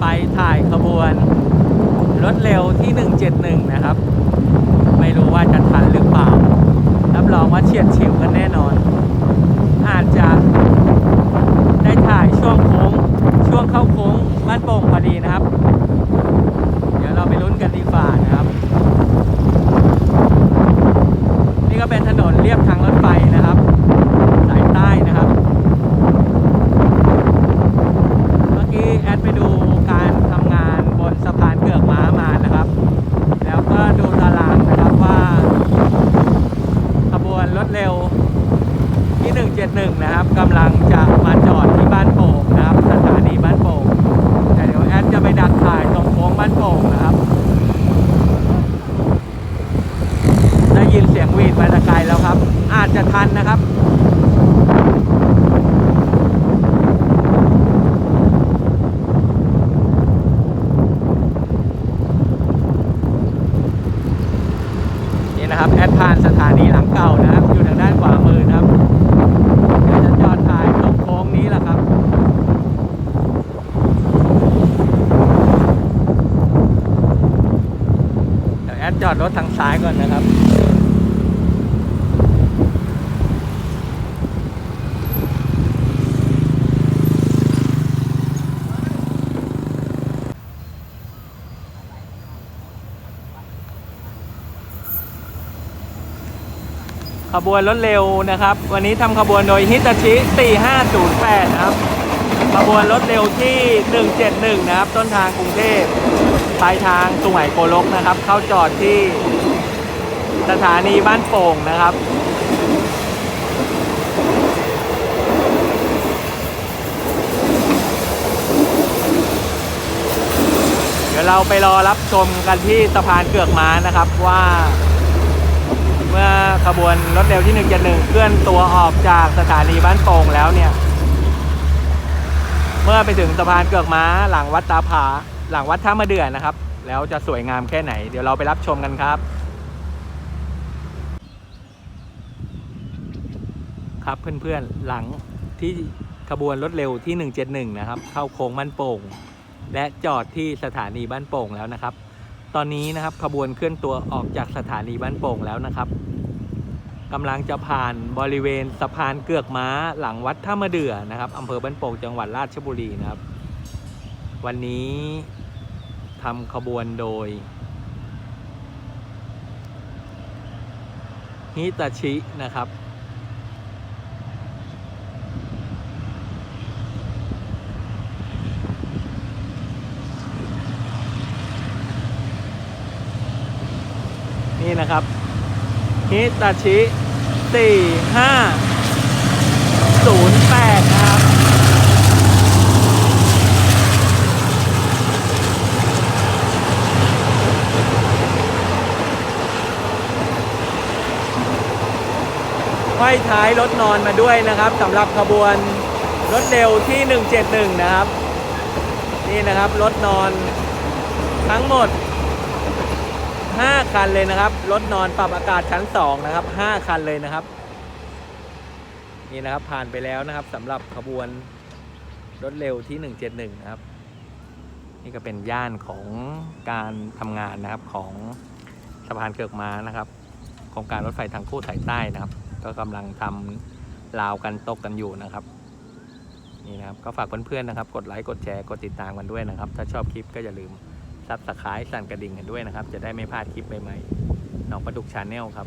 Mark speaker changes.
Speaker 1: ไปถ่ายขบวนรถเร็วที่ 171 นะครับ ไม่รู้ว่าจะทันหรือเปล่า รับรองว่าเฉียดฉิวกันแน่นอน อาจจะได้ถ่ายช่วงโค้ง ช่วงเข้าโค้งบ้านโป่งพอดีนะครับ เดี๋ยวเราไปลุ้นกันดีกว่านะครับ นี่ก็เป็นถนนเรียบทางรถไฟนะครับ สายใต้นะครับ เมื่อกี้แอดไปดูการทำงานบนสะพานเกือกม้ามานะครับ แล้วก็ดูตารางนะครับว่า ขบวนรถเร็วที่ 171 นะครับกำลังจะมาจอดที่บ้านโป่งนะครับ สถานีบ้านโป่งแต่เดี๋ยวแอดจะไปดักถ่ายตรงโค้งบ้านโป่งนะครับ ได้ยิ นเสียงวีดมาตะไกลแล้วครับ อาจจะทันนะครับนี่นะครับแอดผ่านสถานีหลังเก่านะครับ อยู่ทางด้านขวามือนะครับเดี๋ยวจะจอดถ่ายตรงโค้งนี้แหละครับ เดี๋ยวแอดจอดรถทางซ้ายก่อนนะครับ ขบวนรถเร็วนะครับ วันนี้ทำขบวนโดยฮิตาชิ 4508 นะครับ ขบวนรถเร็วที่ 171 นะครับ ต้นทางกรุงเทพปลายทางสุไหงโกลกนะครับ เข้าจอดที่สถานีบ้านโป่งนะครับเดี๋ยวเราไปรอรับชมกันที่สะพานเกือกม้านะครับว่า เมื่อขบวนรถเร็วที่1 7 1เคลื่อนตัวออกจากสถานีบ้านโป่งแล้วเนี่ย เมื่อไปถึงสะพานเกือกม้าหลังวัดตาผา หลังวัดท่ามะเดื่อนะครับ แล้วจะสวยงามแค่ไหน เดี๋ยวเราไปรับชมกันครับ ครับเพื่อนๆหลังที่ขบวนรถเร็วที่ 171 นะครับ เข้าโค้งบ้านโป่ง และจอดที่สถานีบ้านโป่งแล้วนะครับ ตอนนี้นะครับขบวนเคลื่อนตัวออกจากสถานีบ้านโป่งแล้วนะครับกำลังจะผ่านบริเวณสะพานเกือกม้าหลังวัดท่ามะเดื่อนะครับอำเภอบ้านโป่งจังหวัดราชบุรีนะครับ วันนี้ทำขบวนโดยฮิตาชินะครับ นี่นะครับฮิตาชิ4508 นะครับ ห้อยท้ายรถนอนมาด้วยนะครับสำหรับขบวนรถเร็วที่ 171 นะครับ นี่นะครับ รถนอนทั้งหมด 5 คันเลยนะครับ รถนอนปรับอากาศชั้น 2 นะครับ 5 คันเลยนะครับ นี่นะครับผ่านไปแล้วนะครับสำหรับขบวนรถเร็วที่ 171 นะครับ นี่ก็เป็นย่านของการทำงานนะครับของสะพานเกือกม้านะครับโครงการรถไฟทางคู่สายใต้นะครับ ก็กำลังทำราวกันตกกันอยู่นะครับนี่นะครับก็ฝากเพื่อนๆนะครับ กดไลค์กดแชร์กดติดตามกันด้วยนะครับ ถ้าชอบคลิปก็อย่าลืม ซับสไครต์สั่นกระดิ่งกันด้วยนะครับ จะได้ไม่พลาดคลิปใหม่ๆน้องประดุกชาแนลครับ